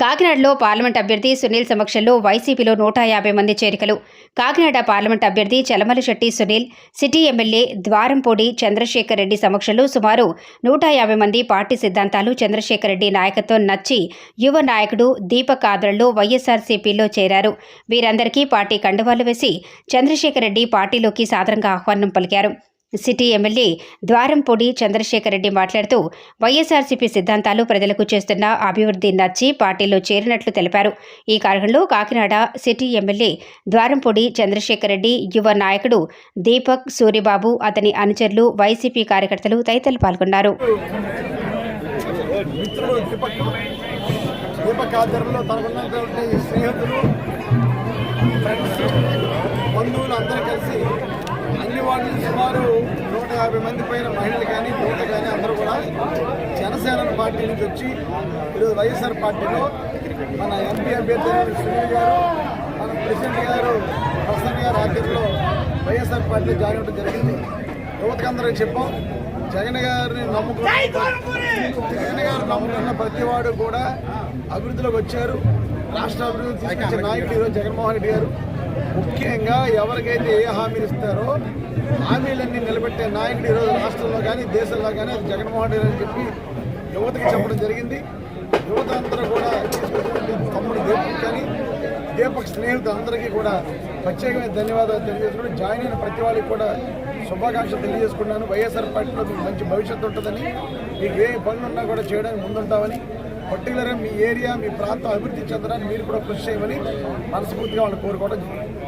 కాకినాడలో పార్లమెంట్ అభ్యర్థి సునీల్ సమక్షంలో వైసీపీలో నూట యాభై మంది చేరికలు. కాకినాడ పార్లమెంట్ అభ్యర్థి చలమలశెట్టి సునీల్ సిటీ ఎమ్మెల్యే ద్వారంపూడి చంద్రశేఖర్ రెడ్డి సమక్షంలో సుమారు నూట యాభై మంది పార్టీ సిద్ధాంతాలు చంద్రశేఖర్ రెడ్డి నాయకత్వం నచ్చి యువ నాయకుడు దీపక్ ఆదరణలో వైఎస్ఆర్సీపీలో చేరారు. వీరందరికీ పార్టీ కండువాలు వేసి చంద్రశేఖర్ రెడ్డి పార్టీలోకి సాదరంగా ఆహ్వానం పలికారు. సిటీ ఎమ్మెల్యే ద్వారంపూడి చంద్రశేఖర్ రెడ్డి మాట్లాడుతూ వైఎస్ఆర్సీపీ సిద్ధాంతాలు ప్రజలకు చేస్తున్న అభివృద్ధి నచ్చి పార్టీలో చేరినట్లు తెలిపారు. ఈ కార్యక్రమంలో కాకినాడ సిటీ ఎమ్మెల్యే ద్వారంపూడి చంద్రశేఖర్ రెడ్డి యువ నాయకుడు దీపక్ సూరిబాబు అతని అనుచరులు వైసీపీ కార్యకర్తలు తదితరులు పాల్గొన్నారు. దీపక్ ఆధ్వర్యంలో తనకున్నటువంటి స్నేహితులు యాభై మంది పైన మహిళలు కానీ యువత కానీ అందరూ కూడా జనసేన పార్టీ నుంచి వచ్చి ఈరోజు వైఎస్ఆర్ పార్టీలో మన ఎంపీ అభ్యర్థి సునీల్ గారు మన ప్రెసిడెంట్ గారు ప్రసన్న గారు ఆధ్వర్యంలో వైఎస్ఆర్ పార్టీలో జాయిన్ అవ్వడం జరిగింది. యువతకు అందరికి చెప్పాం జగన్ గారిని నమ్ముకున్న జగన్ గారు నమ్ముకున్న ప్రతి వాడు కూడా అభివృద్ధిలోకి వచ్చారు. రాష్ట్ర అభివృద్ధి నాయకుడు ఈరోజు జగన్మోహన్ రెడ్డి గారు. ముఖ్యంగా ఎవరికైతే ఏ హామీలు ఇస్తారో హామీలన్నీ నిలబెట్టే నాయకుడు ఈరోజు రాష్ట్రంలో కానీ దేశంలో కానీ అది జగన్మోహన్ రెడ్డి అని చెప్పి యువతకి చెప్పడం జరిగింది. యువత అందరూ కూడా తీసుకొచ్చినటువంటి తమ్ముడు దీపక్ కానీ దీపక్ స్నేహితులు అందరికీ కూడా ప్రత్యేకమైన ధన్యవాదాలు తెలియజేసుకుని జాయిన్ అయిన ప్రతి వాళ్ళకి కూడా శుభాకాంక్షలు తెలియజేసుకున్నాను వైఎస్ఆర్ పార్టీలో మీకు మంచి భవిష్యత్తు ఉంటుందని మీకు ఏ పనులు ఉన్నా కూడా చేయడానికి ముందుంటామని పర్టికులర్గా మీ ఏరియా మీ ప్రాంతం అభివృద్ధి చెందడానికి మీరు కూడా కృషి చేయమని మనస్ఫూర్తిగా వాళ్ళు కోరుకోవడం జరిగింది.